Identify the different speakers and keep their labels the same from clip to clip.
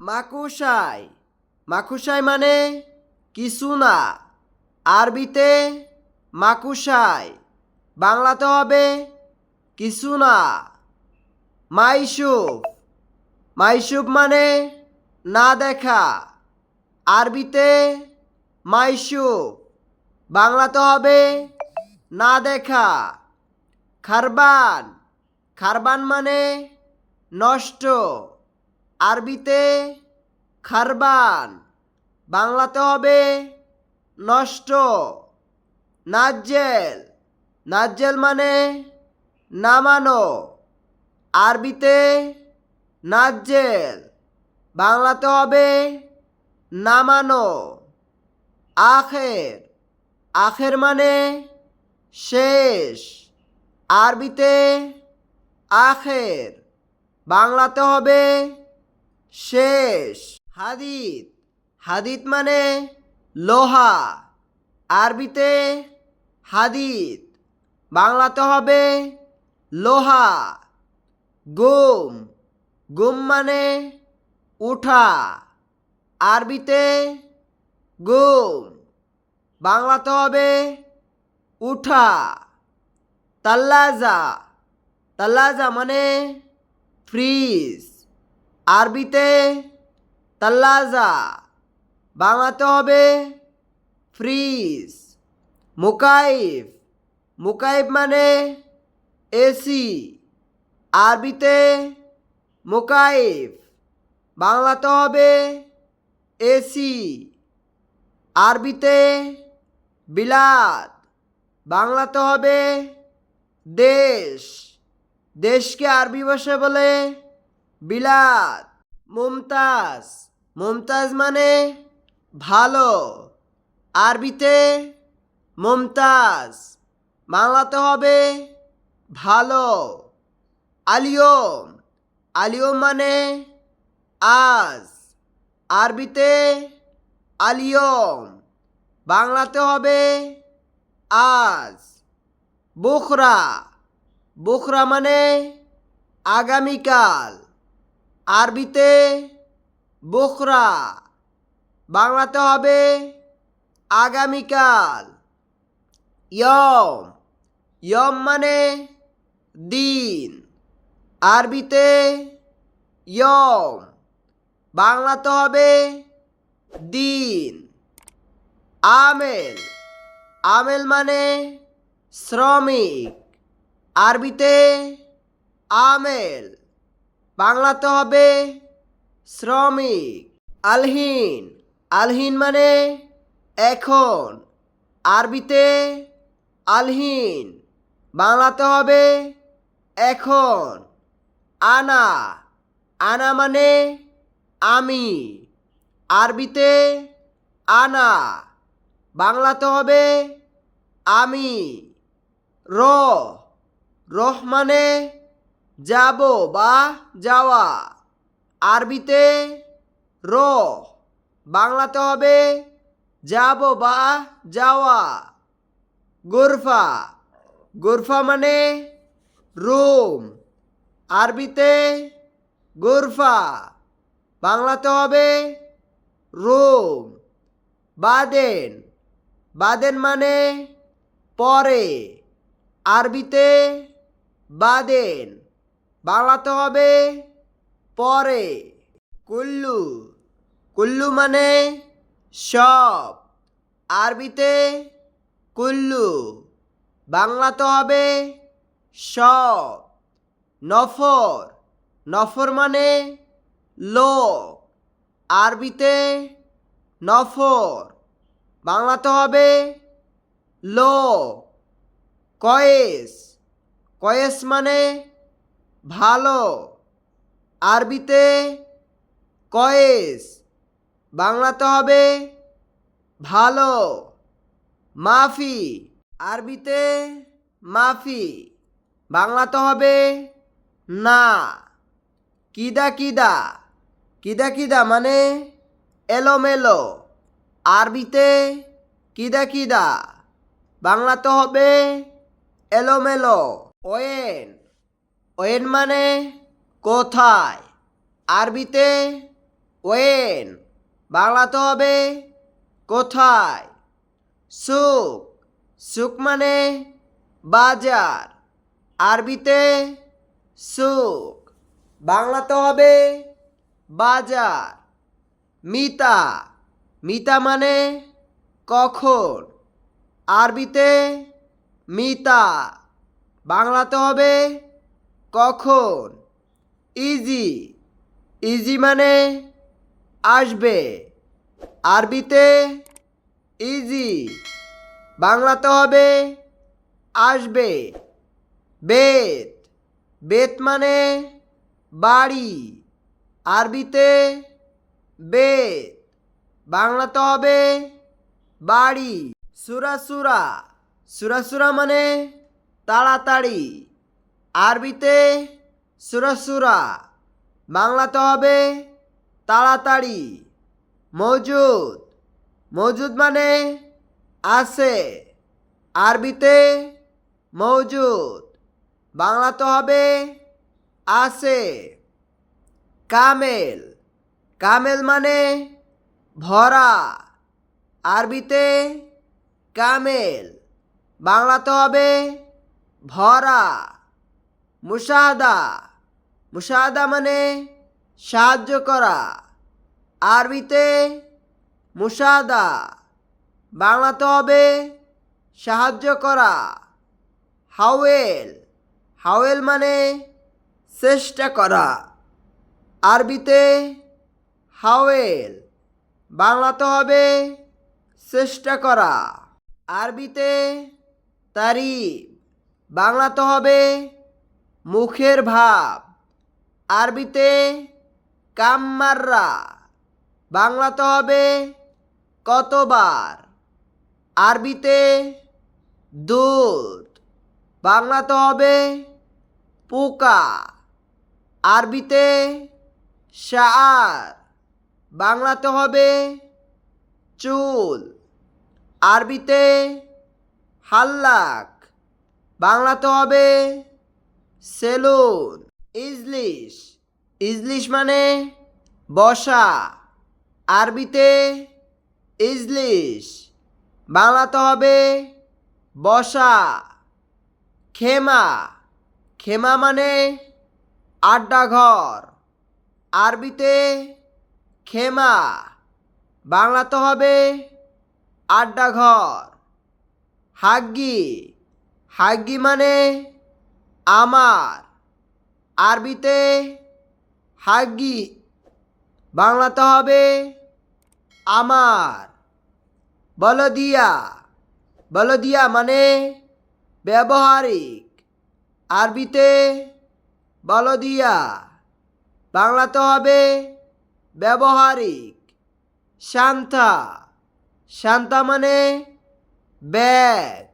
Speaker 1: মাকুসাই মাকুশাই মানে কিছু না। আরবিতে মাকুশাই। বাংলাতে হবে কিছু না। মাইসুফ মাইসুফ মানে না দেখা। আরবিতে মাইসুফ বাংলাতে হবে না দেখা। খারবান। খারবান মানে নষ্ট। আরবিতে খারবান, বাংলাতে হবে নষ্ট, নাজ্জেল। নাজ্জেল মানে নামানো, আরবিতে নাজ্জেল, বাংলাতে হবে নামানো। আখের আখের মানে শেষ, আরবিতে আখের, বাংলাতে হবে শেষ। হাদিদ। হাদিদ মানে লোহা। আরবিতে হাদিদ। বাংলাতে হবে লোহা। গুম। গুম মানে উঠা। আরবিতে গুম। বাংলাতে হবে উঠা। তাল্লাজা। তাল্লাজা মানে ফ্রিজ। আরবিতে তাল্লাজা, বাংলাতে হবে ফ্রিজ, মুকাইফ। মুকাইফ মানে এসি, আরবিতে মুকাইফ, বাংলাতে হবে এসি। আরবিতে বিলাত, বাংলাতে হবে দেশ। দেশকে আরবি ভাষায় বলে বিলাত, মুমতাজ। মুমতাজ মানে ভালো। আরবিতে মুমতাজ। বাংলাতে হবে ভালো। আলিয়ম। আলিয়ম মানে আজ। আরবিতে আলিয়ম। বাংলাতে হবে আজ। বুখরা। বুখরা মানে আগামীকাল। আরবিতে বুখরা, বাংলাতে হবে আগামীকাল। ইয়ম ইয়ম মানে দিন। আরবিতে ইয়ম, বাংলাতে হবে দিন। আমেল আমেল মানে শ্রমিক। আরবিতে আমেল। বাংলাতে হবে শ্রমিক। আলহীন। আলহীন মানে এখন। আরবিতে আলহীন। বাংলাতে হবে এখন। আনা। আনা মানে আমি। আরবিতে আনা। বাংলাতে হবে আমি। র। রহ মানে যাব বা যাওয়া। আরবিতে র। বাংলাতে হবে যাব বা যাওয়া। গোরফা। গোরফা মানে রুম। আরবিতে গোরফা। বাংলাতে হবে রুম। বাদেন। বাদেন মানে পরে। আরবিতে বাদেন। বাংলাতে হবে পরে। কুল্লু। কুল্লু মানে সব। আরবিতে কুল্লু। বাংলাতে হবে সব। নফর। নফর মানে লোক। আরবিতে নফর। বাংলাতে হবে লোক। কয়েস। কয়েস মানে ভালো। আরবিতে কয়েস, বাংলাতে হবে ভালো। মাফি, আরবিতে মাফি, বাংলাতে হবে না। কিদা কিদা কিদা কিদা মানে এলোমেলো। আরবিতে কিদা কিদা, বাংলাতে হবে এলোমেলো। ওয়েন। ওয়েন মানে কোথায়? আরবিতে ওয়েন, বাংলাতে হবে কোথায়? সুক সুক মানে বাজার, আরবিতে সুক বাংলাতে হবে বাজার। মিতা মিতা মানে কখন? আরবিতে মিতা, বাংলাতে হবে কখন? ইজি। ইজি মানে আসবে। আরবিতে ইজি। বাংলাতে হবে আসবে। বেত। বেত মানে বাড়ি। আরবিতে বেত। বাংলাতে হবে বাড়ি। সুরা সুরা। সুরা সুরা মানে তাড়াতাড়ি। আরবিতে সুরা সুরা বাংলাতে হবে তাড়াতাড়ি, মজুদ। মজুদ মানে আছে। আরবিতে মজুদ, বাংলাতে হবে আছে। কামেল কামেল মানে ভরা। আরবিতে কামেল, বাংলাতে হবে ভরা। মুশাহাদা মুশাহাদা মানে সাহায্য করা। আরবিতে মুশাহাদা বাংলাতে হবে সাহায্য করা। হাওয়েল। হাওয়েল মানে চেষ্টা করা। আরবিতে হাওয়েল। বাংলাতে হবে চেষ্টা করা। আরবিতে তারিফ। বাংলাতে হবে মুখের ভাব। আরবিতে কাম্মাররা। বাংলাতে হবে কতবার? আরবিতে দুধ। বাংলাতে হবে পোকা। আরবিতে শার বাংলাতে হবে চুল। আরবিতে হাল্লাক। বাংলাতে হবে সেলুন, ইজলিশ। ইজলিশ মানে বসা। আরবিতে ইজলিশ। বাংলাতে হবে বসা। খেমা। খেমা মানে আড্ডাঘর। আরবিতে খেমা। বাংলাতে হবে আড্ডাঘর। হাগ্গি। হাগ্গি মানে আমার আরবিতে হাগি, বাংলাতে হবে আমার। বলদিয়া বলদিয়া মানে ব্যবহারিক। আরবিতে বলদিয়া, বাংলাতে হবে ব্যবহারিক। শান্তা শান্তা মানে ব্যাগ।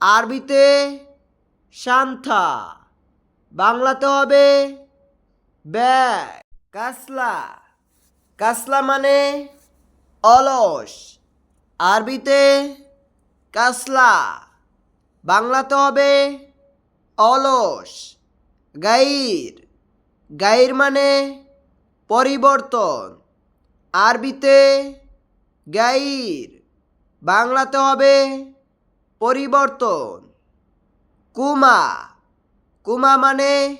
Speaker 1: আরবিতে শান্তা। বাংলাতে হবে ব্যাগ কাসলা। কাসলা মানে অলস। আরবিতে কাসলা। বাংলাতে হবে অলস। গাইর। গাইর মানে পরিবর্তন। আরবিতে গাইর। বাংলাতে হবে পরিবর্তন। কুমা। কুমা মানে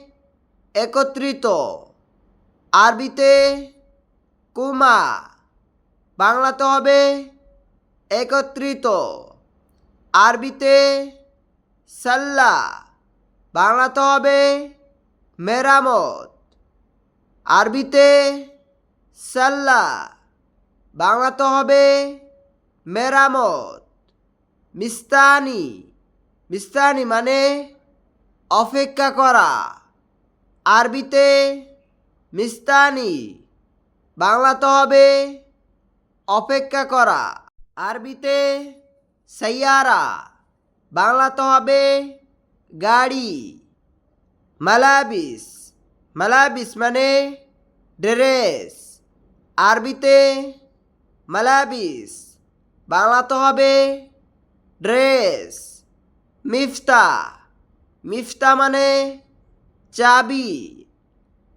Speaker 1: একত্রিত। আরবিতে কুমা। বাংলাতে হবে একত্রিত। আরবিতে সাল্লা। বাংলাতে হবে মেরামত। আরবিতে সাল্লা। বাংলাতে হবে মেরামত। মিস্তানি। মিস্তানি মানে অপেক্ষা করা। আরবিতে মিস্তানি, বাংলাতে হবে অপেক্ষা করা। আরবিতে সাইয়ারা, বাংলাতে হবে গাড়ি। মালাবিস মালাবিস মানে ড্রেস। আরবিতে মালাবিস, বাংলাতে হবে ড্রেস। মিফতা মিফতা মানে চাবি,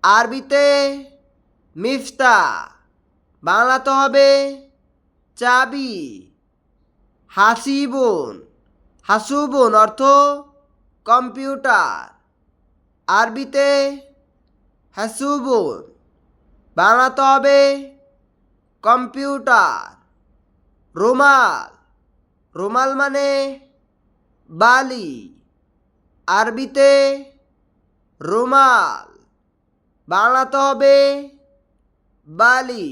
Speaker 1: আরবিতে মিফতা বাংলাতে হবে চাবি, হাসিবুন, হাসুবুন অর্থ কম্পিউটার, আরবিতে হাসুবুন বাংলাতে হবে কম্পিউটার, রুমাল রুমাল মানে বালি আরবিতে রুমাল বাংলাতে হবে বালি।